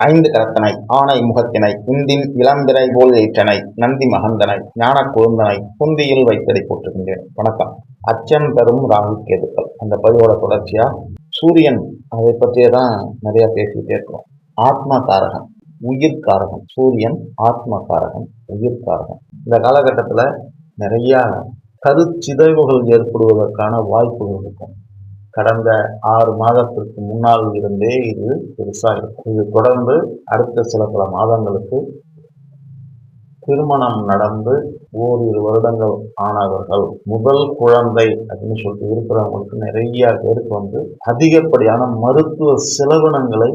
ஐந்து கரத்தனை ஆணை முகத்தினை இந்தின் இளம்பிறை போல் ஏற்றனை நந்தி மகந்தனை ஞான குழுந்தனை புந்தியில் வைத்ததை போட்டிருக்கின்றேன் வணக்கம். அச்சம் பெறும் ராகு கேதுக்கள். அந்த பதிவோட தொடர்ச்சியா? சூரியன் அதை பற்றியே தான் நிறைய பேசிக்கிட்டே இருக்கிறோம் ஆத்மா காரகன் உயிர் சூரியன் ஆத்ம காரகன் உயிர் இந்த காலகட்டத்தில் நிறைய கருச்சிதைவுகள் ஏற்படுவதற்கான வாய்ப்புகள் இருக்கும். கடந்த ஆறு மாதத்திற்கு முன்னால் இருந்தே இது பெருசாக இருக்கும் இது தொடர்ந்து அடுத்த சில பல மாதங்களுக்கு திருமணம் நடந்து ஓரிரு வருடங்கள் ஆனவர்கள் முதல் குழந்தை அப்படின்னு சொல்லிட்டு இருக்கிறவங்களுக்கு நிறைய பேருக்கு வந்து அதிகப்படியான மருத்துவ செலவினங்களை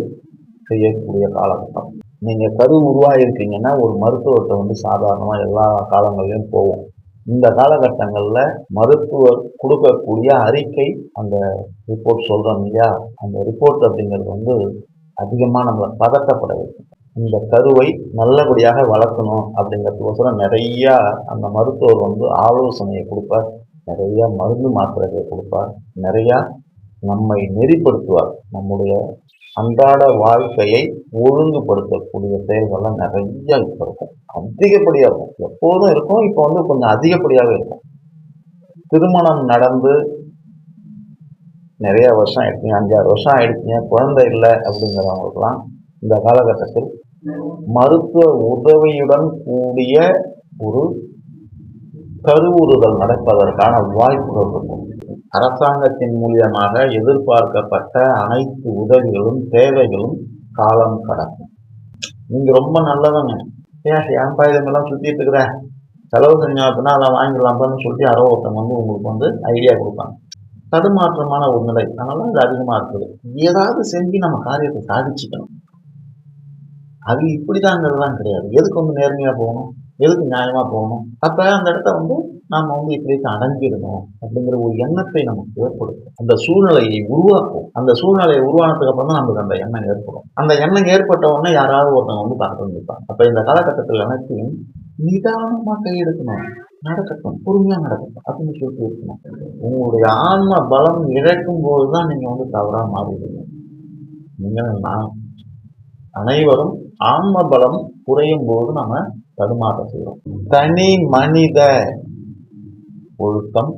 செய்யக்கூடிய காலகட்டம். நீங்கள் கரு உருவாகிருக்கீங்கன்னா ஒரு மருத்துவத்தை வந்து சாதாரணமாக எல்லா காலங்களிலும் போவோம். இந்த காலகட்டங்களில் மருத்துவர் கொடுக்கக்கூடிய அறிக்கை அந்த ரிப்போர்ட் சொல்கிறோம் இல்லையா? அந்த ரிப்போர்ட் அப்படிங்கிறது வந்து அதிகமாக நம்மளை பதட்டப்பட வைக்கும் இந்த கருவை நல்லபடியாக வளர்க்கணும் அப்படிங்கிறதுக்கோசரம் நிறையா அந்த மருத்துவர் வந்து ஆலோசனையை கொடுப்பார். நிறையா மருந்து மாத்திரைகளை கொடுப்பார். நிறையா நம்மை நெறிப்படுத்துவார். நம்முடைய அன்றாட வாழ்க்கையை ஒழுங்குபடுத்தக்கூடிய செயல்கள்லாம் நிறைய இப்போ இருக்கும். அதிகப்படியாக இருக்கும். எப்போதும் இருக்கும் இப்போ வந்து கொஞ்சம் அதிகப்படியாகவே இருக்கும். திருமணம் நடந்து நிறைய வருஷம் ஆயிடுச்சுங்க அஞ்சாறு வருஷம் ஆயிடுச்சுங்க. குழந்தை இல்லை அப்படிங்கிறவங்களுக்குலாம் இந்த காலகட்டத்தில் மருத்துவ உதவியுடன் கூடிய ஒரு கருவுறுதல் நடப்பதற்கான வாய்ப்புகள் இருக்கும். அரசாங்கத்தின் மூலியமாக எதிர்பார்க்கப்பட்ட அனைத்து உதவிகளும் தேவைகளும் காலம் கடக்கும். நீங்க ரொம்ப நல்லவங்க. ஏன் ஏன்பா இதெல்லாம் சுத்திட்டு இருக்கிற? செலவு செஞ்சாப்புனா அதை வாங்கிடலாம்னு சொல்லி யாரோ ஒருத்தவங்க வந்து உங்களுக்கு வந்து ஐடியா கொடுப்பாங்க. தடுமாற்றமான ஒரு நிலை. அதனால அது அதிகமாக இருக்குது. ஏதாவது செஞ்சு நம்ம காரியத்தை சாதிச்சுக்கணும். அது இப்படிதாங்கிறதுலாம் கிடையாது. எதுக்கு வந்து நேர்மையாக போகணும்? எதுக்கு நியாயமாக போகணும்? அப்போ அந்த இடத்த வந்து நாம் வந்து இப்படி அடங்கிடணும் அப்படிங்கிற ஒரு எண்ணத்தை நமக்கு ஏற்படுத்தும். அந்த சூழ்நிலையை உருவாக்கும். அந்த சூழ்நிலையை உருவானதுக்கு அப்புறம் தான் நமக்கு அந்த எண்ணம் ஏற்படும். அந்த எண்ணம் ஏற்பட்ட உடனே யாராவது ஒருத்தவங்க வந்து பார்த்து நிற்பாங்க அப்போ இந்த காலகட்டத்தில் அனைத்தையும் நிதானமாக கையெடுக்கணும் நடக்கட்டும். பொறுமையாக நடக்கட்டும். அப்படின்னு சொல்லிட்டு இருக்கணும். உங்களுடைய ஆன்ம பலம் இழக்கும் போது தான் நீங்கள் வந்து தவறாக மாறிடுவீங்க. நீங்கள் நான் அனைவரும் ஆன்ம பலம் குறையும் போது நம்ம தடுமாற்றம் செய்கிறோம் தனி மனித ஒழுக்கம்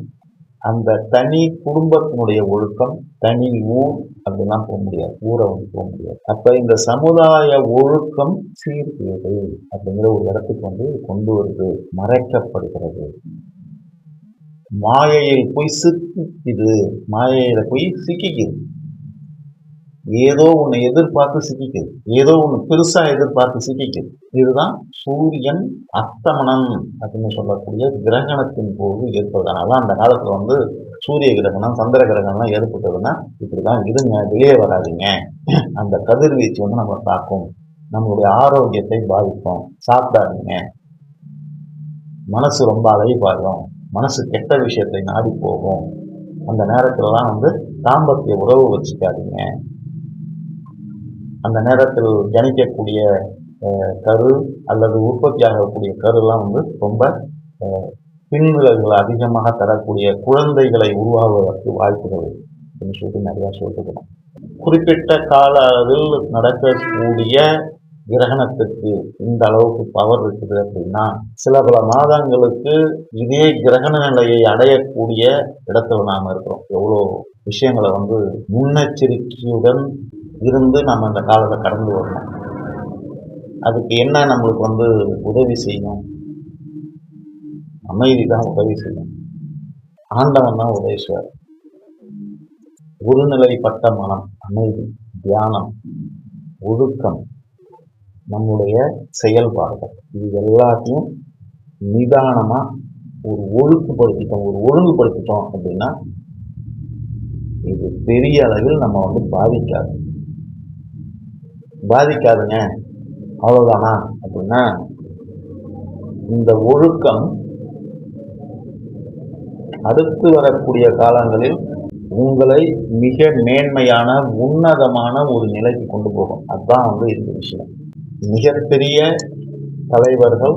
அந்த தனி குடும்பத்தினுடைய ஒழுக்கம் தனி ஊர் அப்படிலாம் போக முடியாது. ஊரை வந்து போக முடியாது. அப்ப இந்த சமுதாய ஒழுக்கம் சீர்கேடு அப்படிங்கிற ஒரு இடத்துக்கு வந்து கொண்டு வருது மறைக்கப்படுகிறது. மாயையில் போய் சிக்கிக்குது மாயையில போய் சிக்கிக்குது. ஏதோ ஒன்று எதிர்பார்த்து சிக்கிக்குது ஏதோ ஒன்று பெருசாக எதிர்பார்த்து சிக்கிக்குது இதுதான் சூரியன் அஸ்தமனம் அப்படின்னு சொல்லக்கூடிய கிரகணத்தின் போது ஏற்படுறதுனால அந்த காலத்தில் வந்து சூரிய கிரகணம் சந்திர கிரகணம்லாம் ஏற்பட்டதுன்னா இப்படி தான் இருங்க வெளியே வராதிங்க. அந்த கதிர்வீச்சு வந்து நம்ம தாக்கும். நம்மளுடைய ஆரோக்கியத்தை பாதிக்கும். சாப்பிடாதீங்க. மனசு ரொம்ப அலைப்பாடும் மனசு கெட்ட விஷயத்தை நாடி போகும். அந்த நேரத்துலலாம் வந்து தாம்பத்திய உறவு வச்சுக்காதீங்க. அந்த நேரத்தில் ஜனிக்கக்கூடிய கரு அல்லது உற்பத்தியாகக்கூடிய கருலாம் வந்து ரொம்ப பின்விளைவுகளை அதிகமாக தரக்கூடிய குழந்தைகளை உருவாகுவதற்கு வாய்ப்புகள் அப்படின்னு சொல்லிட்டு நிறையா சொல்லிருக்கணும் குறிப்பிட்ட கால அளவில் நடக்கக்கூடிய கிரகணத்துக்கு இந்த அளவுக்கு பவர் இருக்குது அப்படின்னா சில பல மாதங்களுக்கு இதே கிரகண நிலையை அடையக்கூடிய இடத்துல நாம் இருக்கிறோம். எவ்வளோ விஷயங்களை வந்து முன்னெச்சரிக்கையுடன் இருந்து நம்ம அந்த காலத்தை கடந்து வரணும். அதுக்கு என்ன நம்மளுக்கு வந்து உதவி செய்யணும் அமைதி தான் உதவி செய்யும். ஆண்டவன் தான் உதவி செய்வார் உருநிலைப்பட்ட மனம் அமைதி தியானம் ஒழுக்கம் நம்முடைய செயல்பாடுகள். இது எல்லாத்தையும் நிதானமாக ஒரு ஒழுங்குபடுத்திட்டோம் ஒரு ஒழுங்குபடுத்திட்டோம் அப்படின்னா இது பெரிய அளவில் நம்ம வந்து பாதிக்காது. பாதிக்காதுங்க. அவ்வளோதானா அப்படின்னா இந்த ஒழுக்கம் அடுத்து வரக்கூடிய காலங்களில் உங்களை மிக மேன்மையான உன்னதமான ஒரு நிலைக்கு கொண்டு போகும். அதுதான் வந்து இந்த விஷயம். மிகப்பெரிய தலைவர்கள்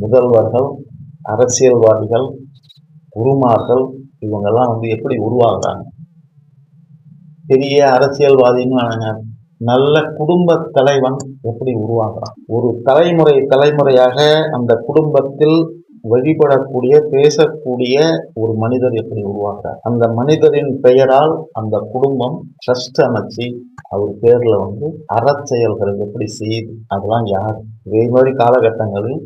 முதல்வர்கள் அரசியல்வாதிகள் குருமார்கள் இவங்கெல்லாம் வந்து எப்படி உருவாகுறாங்க? பெரிய அரசியல்வாதின்னு நல்ல குடும்ப தலைவன் எப்படி உருவாகிறான் ஒரு தலைமுறை தலைமுறையாக அந்த குடும்பத்தில் வழிபடக்கூடிய பேசக்கூடிய ஒரு மனிதர் எப்படி உருவாகிறார் அந்த மனிதரின் பெயரால் அந்த குடும்பம் ட்ரஸ்ட் அமைச்சு அவர் பேர்ல வந்து அறச்செயல்கள் எப்படி செய்யுது அதெல்லாம் யார்? இதே மாதிரி காலகட்டங்களில்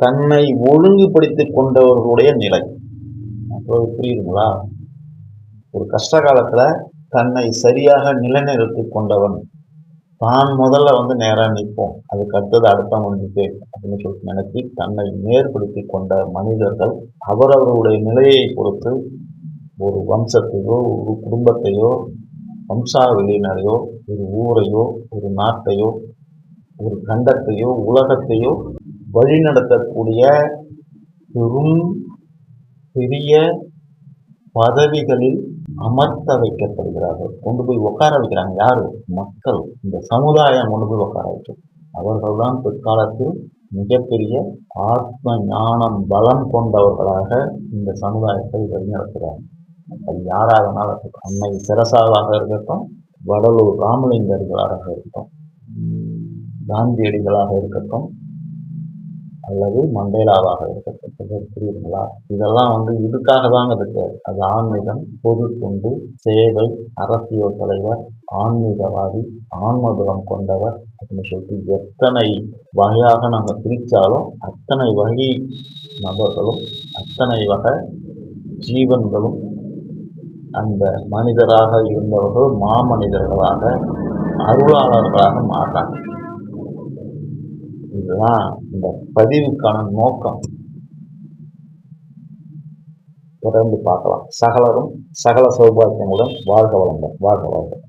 தன்னை ஒழுங்குபடுத்திக் கொண்டவர்களுடைய நிலை. அப்போ புரியுதுங்களா? ஒரு கஷ்ட காலத்தில் தன்னை சரியாக நிலைநிறுத்தி கொண்டவன். தான் முதல்ல வந்து நேராக நிற்போம். அதுக்கு அடுத்தது அடுத்தவன் நிற்பே அப்படின்னு சொல்லிட்டு நினைச்சி தன்னை நேர்படுத்தி கொண்ட மனிதர்கள் அவரவர்களுடைய நிலையை பொறுத்து ஒரு வம்சத்தையோ ஒரு குடும்பத்தையோ வம்சாவளியினரையோ ஒரு ஊரையோ ஒரு நாட்டையோ ஒரு கண்டத்தையோ உலகத்தையோ வழிநடத்தக்கூடிய பெரும் பெரிய பதவிகளில் அமர்த்த வைக்கப்படுகிறார்கள். கொண்டு போய் உட்கார வைக்கிறாங்க. யாரு? மக்கள். இந்த சமுதாயம் கொண்டு போய் உட்கார வைக்கும். அவர்கள்தான் பிற்காலத்தில் மிகப்பெரிய ஆத்ம ஞானம் பலம் கொண்டவர்களாக இந்த சமுதாயத்தை வழிநடத்துகிறாங்க அது யாராகனாலும் இருக்கும் அன்னை சிறசாவாக இருக்கட்டும் வடலூர் ராமலிங்கர்களாக இருக்கட்டும் காந்தியடிகளாக இருக்கட்டும் அல்லது மண்டேலாவாக இருக்கட்டும். புரியுதுங்களா? இதெல்லாம் வந்து இதுக்காக தாங்க இருக்காது அது ஆன்மீகம் பொது தொண்டு சேவை அரசியல் தலைவர் ஆன்மீகவாதி ஆன்மபலம் கொண்டவர் அப்படின்னு சொல்லிட்டு எத்தனை வகையாக நாங்கள் பிரித்தாலும் அத்தனை வகை நபர்களும் அத்தனை வகை ஜீவன்களும் அந்த மனிதராக இருந்தவர்கள் மாமனிதர்களாக அருளாளர்களாக மாறாங்க. இதுதான் இந்த பதிவுக்கான நோக்கம். தொடர்ந்து பார்க்கலாம். சகலரும் சகல சௌபாகியங்களுடன் வாழ்க வளங்கள் வாழ்க வாழ்க